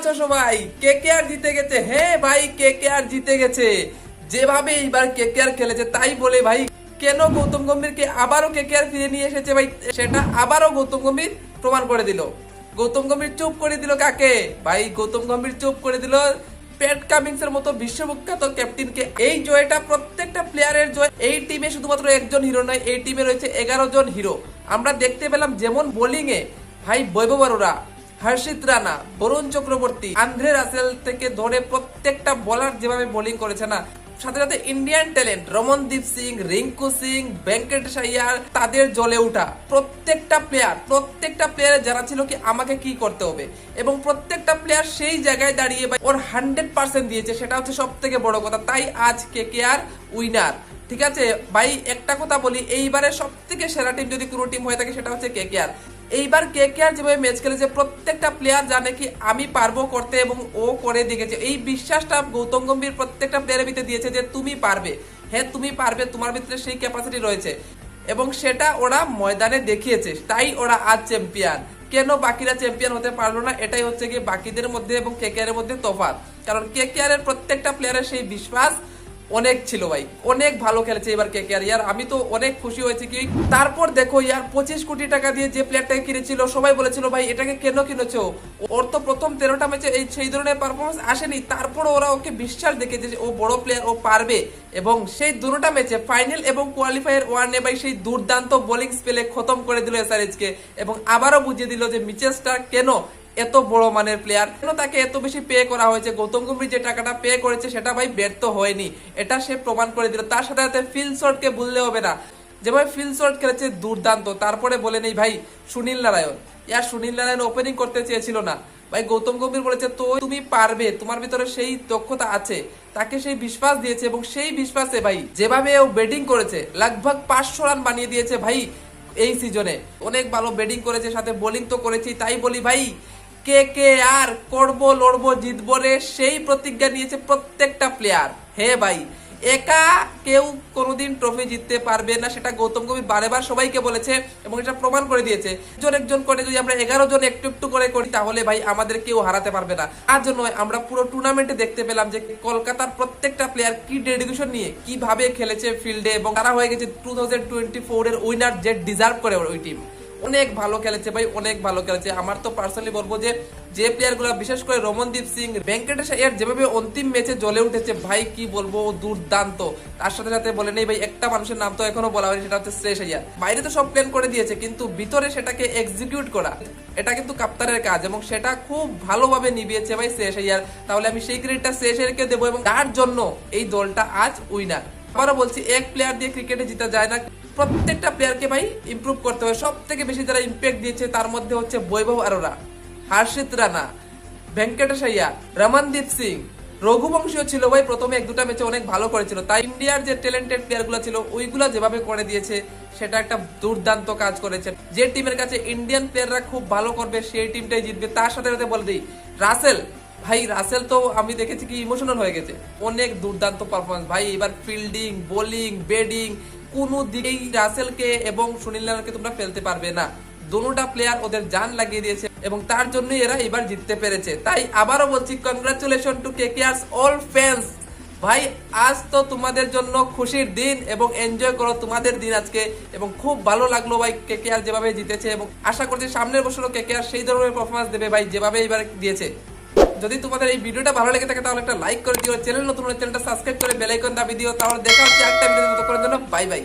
আছো সবাই? কে কে আর জিতে গেছে। হ্যাঁ ভাই কে কে আর জিতে গেছে। যেভাবে এইবার কে কে আর খেলেছে, তাই বলে ভাই, কেন গৌতম গম্ভীরকে আবারও কে কে আর ফিরে নিয়ে এসেছে ভাই? সেটা আবারও গৌতম গম্ভীর প্রমাণ করে দিল। গৌতম গম্ভীর চুপ করে দিল কাকে? ভাই, গৌতম গম্ভীর চুপ করে দিল প্যাট কামিংস এর মতো বিশ্ববিখ্যাত ক্যাপ্টেনকে। এই জয়টা প্রত্যেকটা প্লেয়ারের জয়। এই টিমে শুধুমাত্র একজন হিরো নয়, এই টিমে রয়েছে এগারো জন হিরো আমরা দেখতে পেলাম যেমন বোলিং এ ভাই, বৈভব হর্ষিত রানা, বরুণ চক্রবর্তী, আন্দ্রে রাসেল থেকে ধরে প্রত্যেকটা বলার যেভাবে বোলিং করেছে না, সাথে সাথে ইন্ডিয়ান ট্যালেন্ট রমনদীপ সিং, রিঙ্কু সিং ভেঙ্কটেশ আইয়ার তাদের জ্বলে উঠা। প্রত্যেকটা প্লেয়ার প্রত্যেকটা প্লেয়ার জানা ছিল কি আমাকে কি করতে হবে। এবং প্রত্যেকটা প্লেয়ার সেই জায়গায় দাঁড়িয়ে ভাই ওর হান্ড্রেড পার্সেন্ট দিয়েছে, সেটা হচ্ছে সব থেকে বড় কথা। তাই আজ কে কে আর উইনার ঠিক আছে? ভাই, একটা কথা বলি, এইবারে সব থেকে সেরা টিম যদি কোনো টিম হয়ে থাকে, সেটা হচ্ছে কে কে আর। এইবার কে কে আর যেভাবে ম্যাচ খেলেছে, প্রত্যেকটা প্লেয়ার জানে কি আমি পারব করতে এবং ও করে দেখেছে। এই বিশ্বাসটা গৌতম গম্ভীর প্রত্যেকটা প্লেয়ারের ভিতরে দিয়েছে যে তুমি পারবে। হ্যাঁ তুমি পারবে, তোমার ভিতরে সেই ক্যাপাসিটি রয়েছে। এবং সেটা ওরা ময়দানে দেখিয়েছে, তাই ওরা আজ চ্যাম্পিয়ন কেন বাকিরা চ্যাম্পিয়ন হতে পারল না? এটাই হচ্ছে কি বাকিদের মধ্যে এবং কে কে এর মধ্যে তফাৎ। কারণ কে কে এর প্রত্যেকটা প্লেয়ারের সেই বিশ্বাস অনেক ছিল ভাই, অনেক ভালো খেলেছে এবার কে কে আর ইয়ার আমি তো অনেক খুশি হয়েছি কি, তারপর দেখো ইয়ার পঁচিশ কোটি টাকা দিয়ে যে প্লেয়ারটাকে কিনেছিল, সবাই বলেছিল, ভাই, এটাকে কেন কিনেছো? ওর তো প্রথম তেরোটা ম্যাচে এই সেই ধরনের পারফরমেন্স আসেনি। তারপর ওরা ওকে বিশ্বাস দেখেছে যে ও বড় প্লেয়ার ও পারবে। এবং সেই দুটোটা ম্যাচে ফাইনাল এবং কোয়ালিফায়ার ওয়ানে ভাই সেই দুর্দান্ত বোলিং স্পেলে খতম করে দিল এসআরএইচকে এবং আবারও বুঝিয়ে দিল যে মিচেল স্টার কেন এত বড় মানের প্লেয়ার কেন তাকে এত বেশি পে করা হয়েছে? গৌতম গম্ভীর যে টাকাটা পে করেছে, সেটা ভাই ব্যর্থ হয়নি। এটা সে প্রমাণ করে দিল। তার সাথে সাথে ফিল শটকে ভুললে হবে না। যেভাবে ফিল শট খেলেছে, দুর্দান্ত। তারপরে বলে নেই, ভাই, সুনীল নারায়ণ। ইয়ার সুনীল নারায়ণ ওপেনিং করতে চেয়েছিল না। ভাই, গৌতম গম্ভীর বলেছে, তো তুমি পারবে, তোমার ভিতরে সেই দক্ষতা আছে। তাকে সেই বিশ্বাস দিয়েছে এবং সেই বিশ্বাসে ভাই, যেভাবে ও ব্যাটিং করেছে, লগভগ পাঁচশো রান বানিয়ে দিয়েছে ভাই এই সিজনে অনেক ভালো ব্যাটিং করেছে, সাথে বোলিং তো করেছি, তাই বলি ভাই কে কে আর করব, লড়বো, জিতবো রে, সেই প্রতিজ্ঞা নিয়েছে প্রত্যেকটা প্লেয়ার হে ভাই, একা কেউ কোনোদিন ট্রফি জিততে পারবে না, সেটা গৌতম গম্ভীর বারেবার সবাইকে বলেছে এবং এটা প্রমাণ করে দিয়েছে। একজন একজন করে যদি আমরা এগারো জন একটু একটু করে করি, তাহলে ভাই আমাদের কেউ হারাতে পারবে না। তার জন্য আমরা পুরো টুর্নামেন্টে দেখতে পেলাম যে কলকাতার প্রত্যেকটা প্লেয়ার কি ডেডিকেশন নিয়ে, কীভাবে খেলেছে ফিল্ডে এবং তারা হয়ে গেছে টু থাউজেন্ড টোয়েন্টি ফোর এর উইনার যে ডিজার্ভ করে ওই টিম অনেক ভালো খেলেছে ভাই, অনেক ভালো খেলেছে। আমার তো পার্সোনালি বলব যে যে প্লেয়ারগুলো, বিশেষ করে রমনদীপ সিং ভেঙ্কটেশ আয়ার যেভাবে অন্তিম ম্যাচে জ্বলে উঠেছে, ভাই কি বলব দুর্দান্ত। তার সাথে সাথে বলে নেই ভাই, একটা মানুষের নাম তো এখনও বলা হয়নি, সেটা হচ্ছে শ্রেষ আয়ার বাইরে তো সব প্ল্যান করে দিয়েছে, কিন্তু ভিতরে সেটাকে এক্সিকিউট করা, এটা কিন্তু কাপ্তারের কাজ এবং সেটা খুব ভালোভাবে নিবিয়েছে ভাই শ্রেষ আয়ার তাহলে আমি সেই ক্রেডিটটা শ্রেষ আয়ারকে দেবো এবং তার জন্য এই দলটা আজ উইনার আবারও বলছি, এক প্লেয়ার দিয়ে ক্রিকেটে জিতা যায় না। প্রত্যেকটা প্লেয়ারকে ভাই ইমপ্রুভ করতে হবে। সব থেকে বেশি যারা ইম্প্যাক্ট দিয়েছে, তার মধ্যে হচ্ছে বৈভব আরোরা, হর্ষিত রানা ভেঙ্কটেশ আইয়া রমনদীপ সিং। রঘুবংশীয় ছিল ভাই, প্রথমে এক দুটা ম্যাচে অনেক ভালো করেছিল। তাই ইন্ডিয়ার যে ট্যালেন্টেড প্লেয়ারগুলো ছিল, ওইগুলো যেভাবে করে দিয়েছে, সেটা একটা দুর্দান্ত কাজ করেছে। যে টিমের কাছে ইন্ডিয়ান প্লেয়াররা খুব ভালো করবে, সেই টিমটাই জিতবে। তার সাথে সাথে বলে দিই, রাসেল, ভাই রাসেল তো আমি দেখেছি কি ইমোশনাল হয়ে গেছে। অনেক দুর্দান্ত পারফরমেন্স ভাই এবার ফিল্ডিং বোলিং ব্যাটিং কোনো দিকেই রাসেলকে এবং সুনীল নারায়ণকে তোমরা ফেলতে পারবে না। দোনোটা প্লেয়ার ওদের জান লাগিয়ে দিয়েছে এবং তার জন্যই এরা এবার জিততে পেরেছে। তাই আবারও বলছি congratulation to K K all fans ভাই, আজ তো তোমাদের জন্য খুশির দিন এবং এনজয় করো তোমাদের দিন আজকে এবং খুব ভালো লাগল ভাই কে কে আর যেভাবে জিতেছে এবং আশা করছি সামনের বছরও কে কে আর সেই ধরনের পারফরমেন্স দেবে ভাই যেভাবে এবার দিয়েছে। যদি তোমাদের এই ভিডিওটা ভালো লেগে থাকে তাহলে একটা লাইক করে দিও। চ্যানেল নতুন চ্যানেলটা সাবস্ক্রাইব করে বেল আইকন দাবি দিও। তাহলে দেখা হচ্ছে একটা ভিডিও করার জন্য। Bye bye